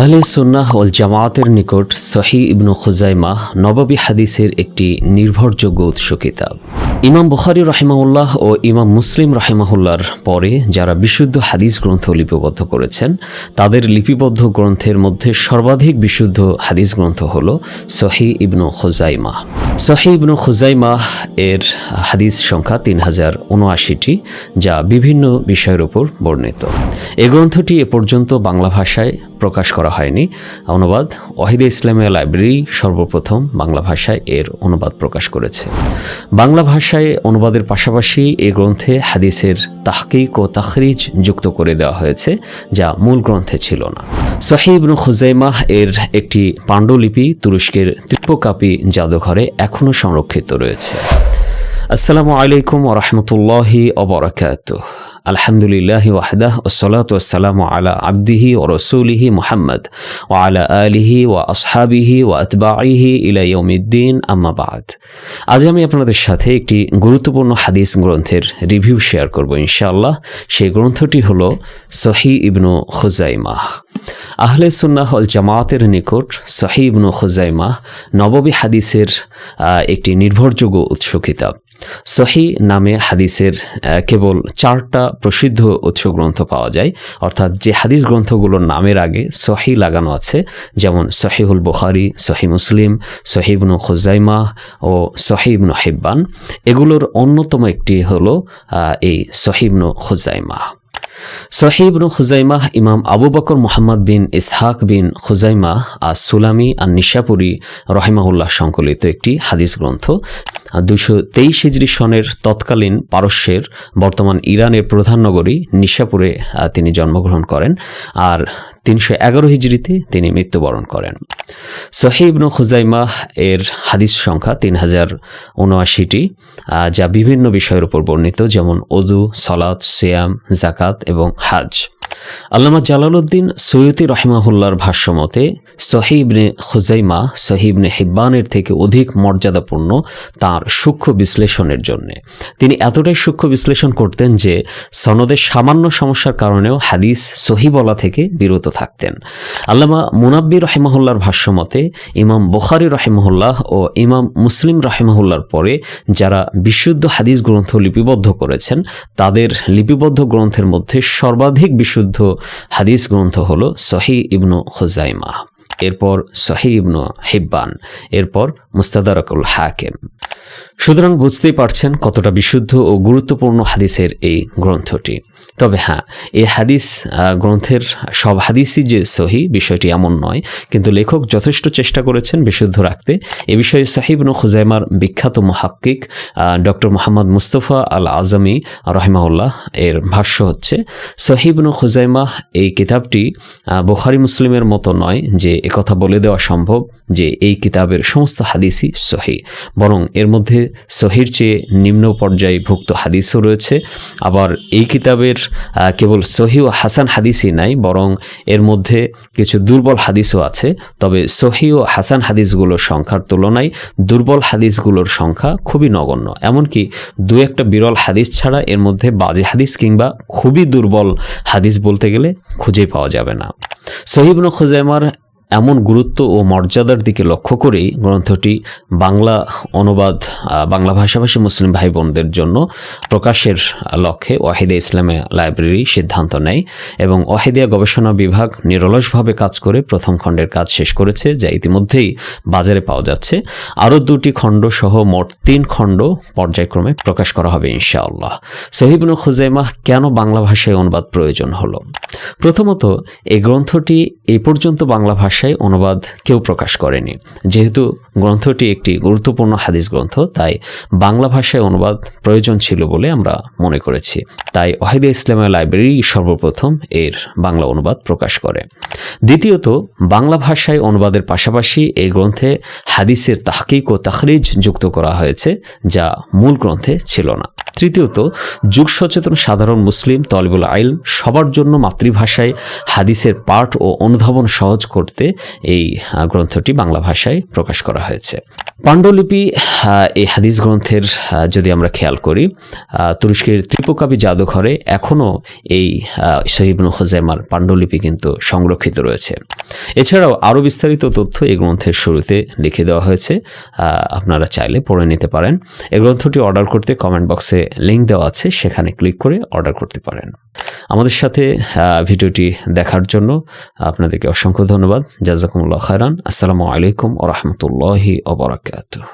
আহলে সুন্নাহ ওল জামায়াতের নিকট সহি ইবনু খুজাইমা নববী হাদিসের একটি নির্ভরযোগ্য উৎস কিতাব। ইমাম বুখারি রহিমাউল্লাহ ও ইমাম মুসলিম রহিমাহুল্লার পরে যারা বিশুদ্ধ হাদিস গ্রন্থ লিপিবদ্ধ করেছেন, তাদের লিপিবদ্ধ গ্রন্থের মধ্যে সর্বাধিক বিশুদ্ধ হাদিস গ্রন্থ হল সহি ইবনু খুজাইমা। সহি ইবনু খুজাইমা এর হাদিস সংখ্যা তিন হাজার উনআশিটি, যা বিভিন্ন বিষয়ের উপর বর্ণিত। এই গ্রন্থটি এ পর্যন্ত বাংলা ভাষায় প্রকাশ করা হয়নি। অনুবাদ, ওয়াহিদে ইসলামিয়া লাইব্রেরি সর্বপ্রথম বাংলা ভাষায় এর অনুবাদ প্রকাশ করেছে। বাংলা ভাষায় অনুবাদের পাশাপাশি এই গ্রন্থে হাদিসের তাহকিক ও তাখরিজ যুক্ত করে দেওয়া হয়েছে, যা মূল গ্রন্থে ছিল না। সহিবনু খুজাইমাহ এর একটি পাণ্ডুলিপি তুরস্কের ত্রিপকাপি জাদুঘরে এখনও সংরক্ষিত রয়েছে। আসসালামু আলাইকুম ওরহমতুল্লাহি অবরাকাত আলহামদুলিল্লাহ ওয়াহদাহ ওসলাত ওসালাম আলা আব্দিহি ও রসুলিহি মোহাম্মদ ও আলা আলিহি ও আসহাবিহি ও আতবাহি ইলাইউমিদ্দিন আম্মাবাদ আজ আমি আপনাদের সাথে একটি গুরুত্বপূর্ণ হাদিস গ্রন্থের রিভিউ শেয়ার করব ইনশাআল্লাহ। সেই গ্রন্থটি হল সহি ইবনু খুজাইমাহ। আহলে সুন্নাহ অল জামায়াতের নিকট সহি ইবনু খুজাইমাহ নববী হাদিসের একটি নির্ভরযোগ্য উৎস কিতাব। সহি নামে হাদিসের কেবল চারটা প্রসিদ্ধ উৎস গ্রন্থ পাওয়া যায়। অর্থাৎ যে হাদিস গ্রন্থগুলোর নামের আগে সহি লাগানো আছে, যেমন সহিহুল বুখারি, সহি মুসলিম সহিবনু খুজাইমা ও সহিবনু হিব্বান। এগুলোর অন্যতম একটি হলো এই সহিবনু খুজাইমা। সহিবনু খুজাইমাহ ইমাম আবু বকর মোহাম্মদ বিন ইসহাক বিন খুজাইমাহ আর সুলামি আর নিশাপুরি রহিমাহুল্লাহ সংকলিত একটি হাদিস গ্রন্থ। দুশো তেইশ হিজরি সনের তৎকালীন পারস্যের বর্তমান ইরানের প্রধান নগরী নিশাপুরে তিনি জন্মগ্রহণ করেন আর তিনশো এগারো হিজড়িতে তিনি মৃত্যুবরণ করেন। সহিবনু খুজাইমাহ এর হাদিস সংখ্যা তিন হাজার উনআশিটি যা বিভিন্ন বিষয়ের উপর বর্ণিত, যেমন অদু সলাৎ সিয়াম জাকাত এবং হাজ। আল্লামা জালালউদ্দিন সৈয়দি রহমাহুল্লার ভাষ্যমতে সহিবনে খুজাইমা সহিবনে হিব্বানের থেকে অধিক মর্যাদাপূর্ণ তার সূক্ষ্ম বিশ্লেষণের জন্য। তিনি এতটাই সূক্ষ্ম বিশ্লেষণ করতেন যে সনদের সামান্য সমস্যার কারণেও হাদিস সহি বলা থেকে বিরত থাকতেন। আল্লামা মুনাব্বি রহিমাহুল্লার ভাষ্যমতে ইমাম বুখারি রহিমাহুল্লাহ ও ইমাম মুসলিম রহিমাহুল্লার পরে যারা বিশুদ্ধ হাদিস গ্রন্থ লিপিবদ্ধ করেছেন, তাদের লিপিবদ্ধ গ্রন্থের মধ্যে সর্বাধিক বিশুদ্ধ হাদিস গ্রন্থ হল সহি ইবনু খুজাইমা এরপর সহি ইবনু হিব্বান। এরপর মুস্তাদারকুল হাকেম। সুতরাং বুঝতেই পারছেন কতটা বিশুদ্ধ ও গুরুত্বপূর্ণ হাদিসের এই গ্রন্থটি। তবে হ্যাঁ এই হাদিস গ্রন্থের সব হাদিসই যে সহি, বিষয়টি এমন নয়, কিন্তু লেখক যথেষ্ট চেষ্টা করেছেন বিশুদ্ধ রাখতে। এ বিষয়ে সাহিবনু খুজাইমার বিখ্যাত মহাক্কিক ডক্টর মোহাম্মদ মুস্তফা আল আজমি রহিমাউল্লাহ এর ভাষ্য হচ্ছে সহিবনু খুজাইমা এই কিতাবটি বুখারি মুসলিমের মতো নয় যে একথা বলে দেওয়া সম্ভব। যে এই কিতাবের সমস্ত হাদিসই সহি। বরং এর মধ্যে সহির চেয়ে নিম্ন পর্যায়ে ভুক্ত হাদিসও রয়েছে। আবার এই কিতাবের কেবল সহি ও হাসান হাদিসই নাই, বরং এর মধ্যে কিছু দুর্বল হাদিসও আছে। তবে সহি ও হাসান হাদিসগুলোর সংখ্যার তুলনায় দুর্বল হাদিসগুলোর সংখ্যা খুবই নগণ্য। এমনকি দু একটা বিরল হাদিস ছাড়া এর মধ্যে বাজে হাদিস কিংবা খুবই দুর্বল হাদিস বলতে গেলে খুঁজে পাওয়া যাবে না। সহিবন খুজাইমার এমন গুরুত্ব ও মর্যাদার দিকে লক্ষ্য করেই গ্রন্থটি বাংলা অনুবাদ বাংলা ভাষাভাষী মুসলিম ভাই বোনদের জন্য প্রকাশের লক্ষ্যে ওয়াহিদা ইসলামে লাইব্রেরি সিদ্ধান্ত নেয় এবং ওয়াহিদিয়া গবেষণা বিভাগ নিরলসভাবে কাজ করে প্রথম খণ্ডের কাজ শেষ করেছে, যা ইতিমধ্যেই বাজারে পাওয়া যাচ্ছে। আরও দুটি খণ্ড সহ মোট তিন খণ্ড পর্যায়ক্রমে প্রকাশ করা হবে ইনশাআল্লাহ। সহিবনু খুজাইমাহ কেন বাংলা ভাষায় অনুবাদ প্রয়োজন হলো? প্রথমত, এই গ্রন্থটি এই পর্যন্ত বাংলা ভাষায় অনুবাদ কেউ প্রকাশ করেনি। যেহেতু গ্রন্থটি একটি গুরুত্বপূর্ণ হাদিস গ্রন্থ, তাই বাংলা ভাষায় অনুবাদ প্রয়োজন ছিল বলে আমরা মনে করেছি। তাই ওয়াহিদা ইসলামের লাইব্রেরি সর্বপ্রথম এর বাংলা অনুবাদ প্রকাশ করে। দ্বিতীয়ত, বাংলা ভাষায় অনুবাদের পাশাপাশি এই গ্রন্থে হাদিসের তাহকিক ও তাহরিজ যুক্ত করা হয়েছে, যা মূল গ্রন্থে ছিল না। তৃতীয়ত যুগ সচেতন সাধারণ মুসলিম তলবুল আইল সবার জন্য মাতৃভাষায় হাদিসের পাঠ ও অনুধাবন সহজ করতে এই গ্রন্থটি বাংলা ভাষায় প্রকাশ করা হয়েছে। পাণ্ডুলিপি এই হাদিস গ্রন্থের যদি আমরা খেয়াল করি তুরস্কের ত্রিপকাবি জাদুঘরে এখনও এই সহিবনু হোজাইমার পাণ্ডুলিপি কিন্তু সংরক্ষিত রয়েছে। এছাড়াও আরও বিস্তারিত তথ্য এই গ্রন্থের শুরুতে লিখে দেওয়া হয়েছে। আপনারা চাইলে পড়ে নিতে পারেন। এই গ্রন্থটি অর্ডার করতে কমেন্ট বক্সে লিঙ্ক দেওয়া আছে, সেখানে ক্লিক করে অর্ডার করতে পারেন। আমাদের সাথে ভিডিওটি দেখার জন্য আপনাদেরকে অসংখ্য ধন্যবাদ। জাজাকুমুল্লাহ খায়রান। আসসালামু আলাইকুম ও রহমতুল্লাহি ওবরাকাতুহ